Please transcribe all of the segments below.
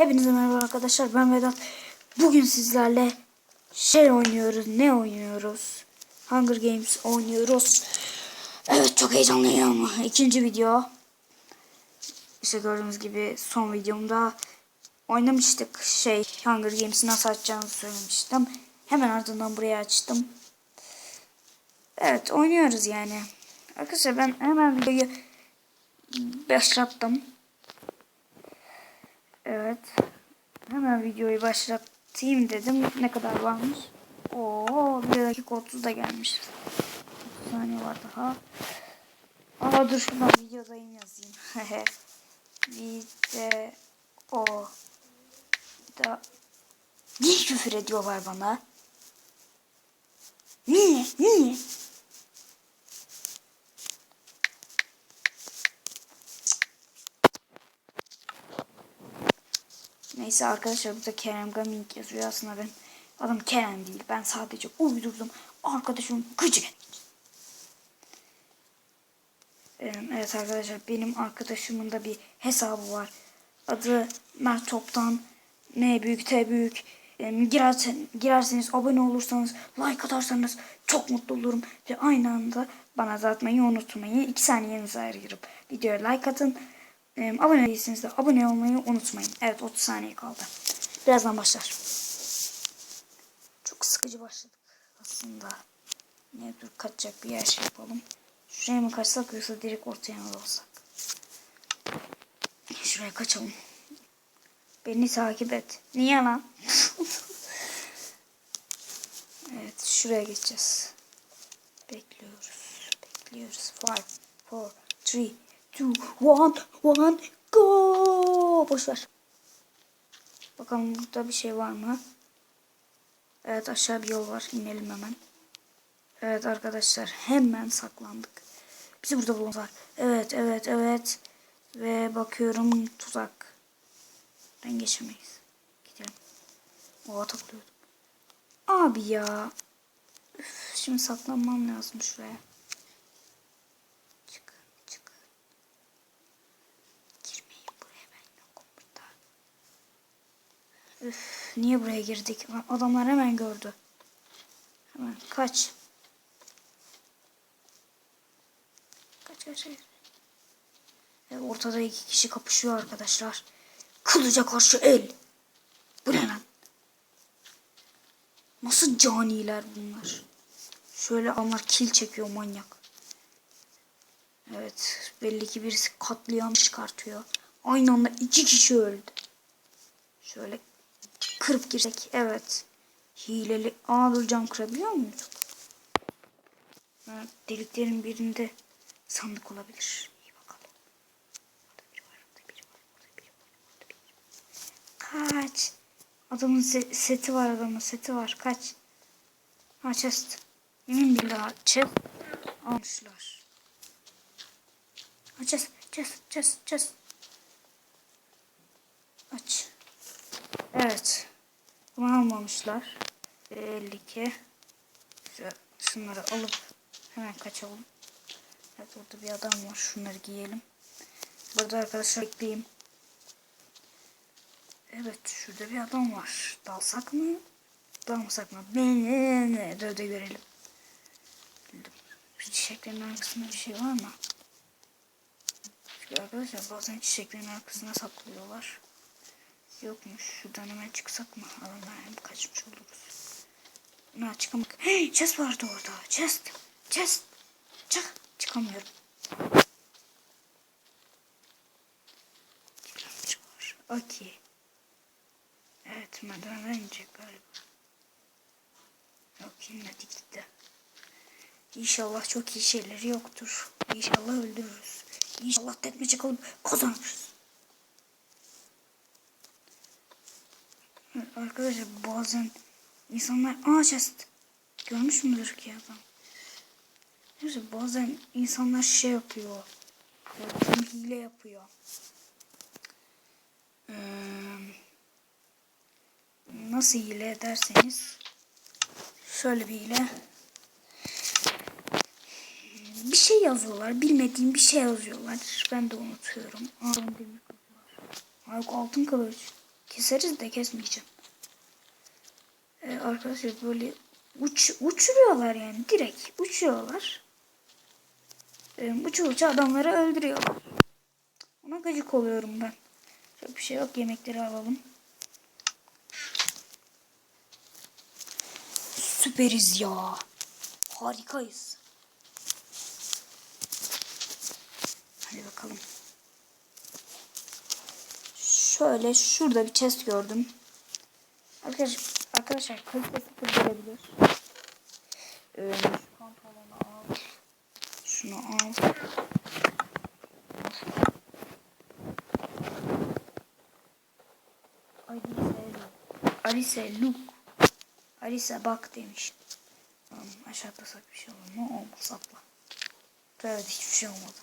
Hepinize merhaba arkadaşlar ben Vedat. Bugün sizlerle şey oynuyoruz. Ne oynuyoruz? Hunger Games oynuyoruz. Evet çok heyecanlıyım. İkinci video. İşte gördüğünüz gibi son videomda oynamıştık. Şey Hunger Games'i nasıl açacağımızı söylemiştim. Hemen ardından buraya açtım. Evet oynuyoruz yani. Arkadaşlar ben hemen videoyu başlattım. Evet. Hemen videoyu başlatayım dedim. Ne kadar varmış? Oo, 1 dakika 30 da gelmiş. 30 saniye var daha. Aa dur şuradan videodayım yazayım. Video da Niye küfür ediyorlar bana? Niye? Niye? Neyse arkadaşlar burada Kerem Gaming yazıyor. Aslında ben adım Kerem değil. Ben sadece uydurdum. Arkadaşım gıcık Evet arkadaşlar benim arkadaşımın da bir hesabı var. Adı Mert Toptan. N büyük T büyük. Girersen, girerseniz abone olursanız like atarsanız çok mutlu olurum. Ve aynı anda bana da atmayı unutmayın. 2 saniyenizi ayırıp videoya like atın. Ee, abone değilseniz de abone olmayı unutmayın. Evet 30 saniye kaldı. Birazdan başlar. Çok sıkıcı başladık aslında. Ne dur kaçacak bir yer şey yapalım. Şuraya mı kaçsak yoksa direkt ortaya mı olsak? Şuraya kaçalım. Beni takip et. Niye lan? evet şuraya geçeceğiz. Bekliyoruz. Bekliyoruz. 5, 4, 3, 2, 1, 1, go! Boş ver. Bakalım burada bir şey var mı? Evet aşağı bir yol var. İnelim hemen. Evet arkadaşlar hemen saklandık. Bizi burada bulmuşlar. Evet evet evet. Ve bakıyorum tuzak. Ben geçemeyiz. Gidelim. Oha takılıyordum. Abi ya. Üf, şimdi saklanmam lazım şuraya. Çık çık. Girmeyin buraya ben yokum burada. Üf, niye buraya girdik? Adamlar hemen gördü. Hemen kaç. Kaç kaç kaç. Evet, ortada iki kişi kapışıyor arkadaşlar. Kılıca karşı el. Bu ne lan? Nasıl caniler bunlar? Şöyle onlar kil çekiyor manyak. Evet belli ki birisi katliam çıkartıyor. Aynı anda iki kişi öldü. Şöyle kırıp girsek. Evet. Hileli. Aa dur cam kırabiliyor muyuz? Deliklerin birinde sandık olabilir. İyi bakalım. Orada biri var, orada biri var, orada biri var, orada biri var. Kaç. Adamın se- seti var adamın seti var. Kaç. Ha chest. Yemin billah chest almışlar. Ha chest, chest, chest, chest. Aç. Evet. Bunu almamışlar. Belli ki. Şöyle Şunları alıp hemen kaçalım. Evet orada bir adam var. Şunları giyelim. Burada arkadaşlar bekleyeyim. Evet şurada bir adam var. Dalsak mı? Dalmasak mı? Beni de, de görelim. Bildim. Şu çiçeklerin arkasında bir şey var mı? Çünkü arkadaşlar bazen çiçeklerin arkasına saklıyorlar. Yokmuş. Şuradan hemen çıksak mı? Alanlar hem kaçmış oluruz. Ne çıkamak. Hey, chest vardı orada. Chest. Chest. Çık. Çıkamıyorum. Okey. Evet merdivenden inecek galiba. Yok inmedi gitti. İnşallah çok iyi şeyleri yoktur. İnşallah öldürürüz. İnşallah tekmece kalıp kazanırız. Evet, Arkadaşlar bazen insanlar aa chest görmüş müdür ki adam? Neyse bazen insanlar şey yapıyor. Yani hile yapıyor. Ee, nasıl hile ederseniz şöyle bir hile bir şey yazıyorlar. Bilmediğim bir şey yazıyorlar. Ben de unutuyorum. Aa, altın kılıç. Keseriz de kesmeyeceğim. Ee, arkadaşlar böyle uç, uçuruyorlar yani direkt uçuyorlar. Ee, uçu uçu adamları öldürüyorlar. Ona gıcık oluyorum ben. Çok bir şey yok yemekleri alalım. Süperiz ya. Harikayız. Hadi bakalım. Şöyle şurada bir chest gördüm. Arkadaşlar, arkadaşlar kalitesi kırılabilir. Ee, şu pantolonu al. Şunu al. Alice look. Alice bak demiş. Tamam, aşağı atlasak bir şey olur mu? Olmaz atla. Evet hiçbir şey olmadı.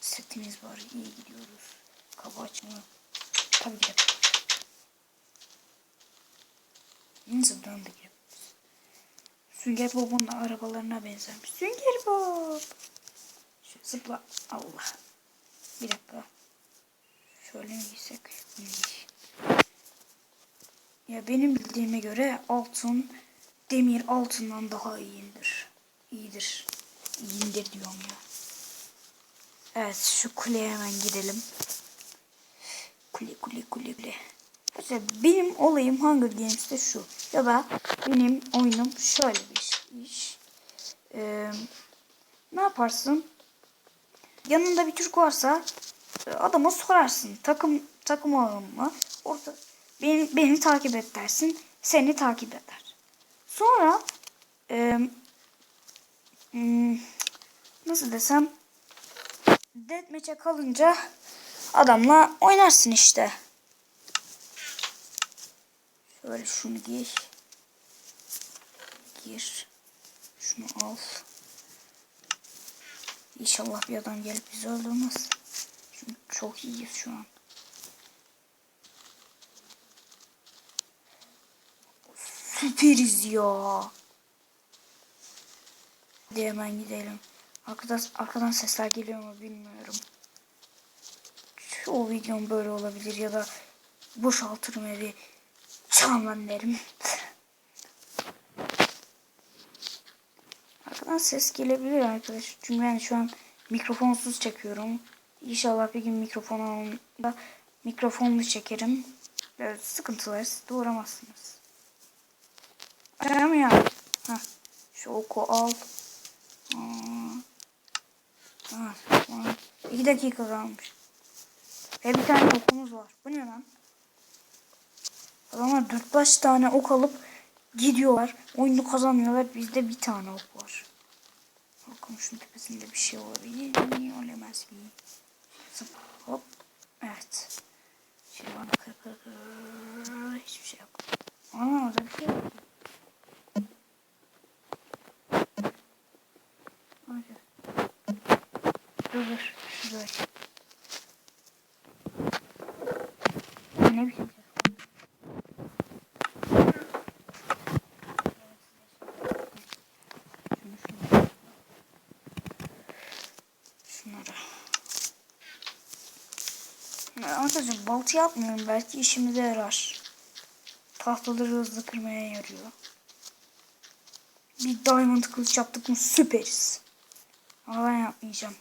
Setimiz var. iyi gidiyoruz. Kapı açma. Tabii ki. Döndü gibi. Sünger Bob'un arabalarına benzemiş. Sünger Bob. Şu zıpla. Allah. Bir dakika. Şöyle mi giysek? İyi. Ya benim bildiğime göre altın demir altından daha iyidir. İyidir. İyidir diyorum ya. Evet şu kuleye hemen gidelim. Kule kule kule kule. İşte benim olayım Hunger Games'te şu. Ya da benim oyunum şöyle bir iş. Ee, ne yaparsın? Yanında bir Türk varsa e, adama sorarsın. Takım takım olalım mı? Orada beni, beni takip et dersin. Seni takip eder. Sonra e, nasıl desem deathmatch'e kalınca adamla oynarsın işte. Şöyle şunu giy. Gir. Şunu al. İnşallah bir adam gelip bizi öldürmez. Çünkü çok iyiyiz şu an. Süperiz ya. Hadi hemen gidelim. Arkadan, arkadan sesler geliyor mu bilmiyorum. O videom böyle olabilir ya da boşaltırım evi. Tamam derim. Arkadan ses gelebilir arkadaşlar. Çünkü ben şu an mikrofonsuz çekiyorum. İnşallah bir gün mikrofon alında mikrofonlu çekerim. Böyle sıkıntılar doğuramazsınız. Ya. Heh. Şu oku al. Aa. Tamam. İki dakika kalmış. Ve bir tane okumuz var. Bu ne lan? Adamlar dört beş tane ok alıp gidiyorlar. Oyunu kazanıyorlar. Bizde bir tane ok var. Bakalım şunun tepesinde bir şey olabilir mi? Olamaz mı? Zıp hop. Evet. Şey bana kır kır kır. Hiçbir şey yok. Ana orada bir şey yok. Dur dur. Şurada. Ne biçim ses? Şunu şunu. Şunları. Ya Arkadaşlar baltı yapmıyorum. Belki işimize yarar. Tahtaları hızlı kırmaya yarıyor. Bir diamond kılıç yaptık mı süperiz. Ama ben yapmayacağım.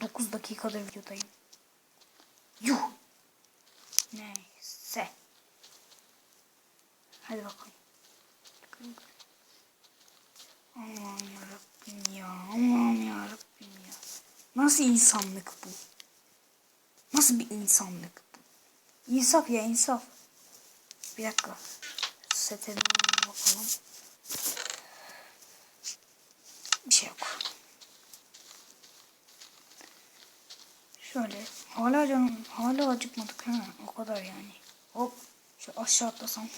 9 dakikadır videodayım. Yuh. Neyse. Hadi bakalım. Aman yarabbim ya. Aman yarabbim ya. Nasıl insanlık bu? Nasıl bir insanlık? İnsaf ya insaf. Bir dakika. Sete bakalım. Bir şey yok. Şöyle. Hala canım. Hala acıkmadık. Ha, o kadar yani. Hop. Şu aşağı atlasam.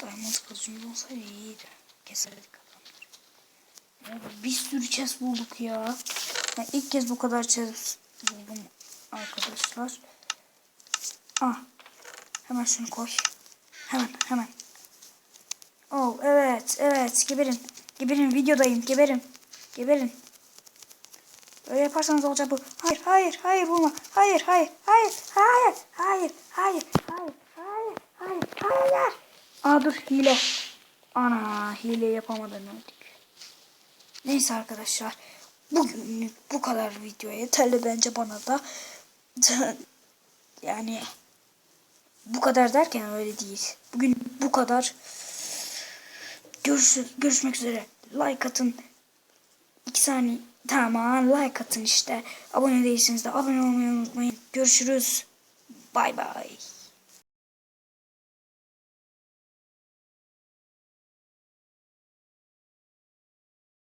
Diamond kılıcımız olsaydı iyiydi. Keserdik adamları. Bir sürü chest bulduk ya. Ben ilk kez bu kadar chest buldum arkadaşlar. Ah. Hemen şunu koy. Hemen hemen. Oh evet evet geberin. Geberin videodayım geberin. Geberin. Öyle yaparsanız olacak bu. Hayır, hayır, hayır bulma. Hayır, hayır, hayır, hayır, hayır, hayır, hayır, hayır, hayır, hayır. Aa dur hile. Ana hile yapamadan öldük. Neyse arkadaşlar. Bugünlük bu kadar video yeterli bence bana da. yani bu kadar derken öyle değil. Bugün bu kadar. Görüş, görüşmek üzere. Like atın. 2 saniye. Tamam like atın işte. Abone değilseniz de abone olmayı unutmayın. Görüşürüz. Bay bay.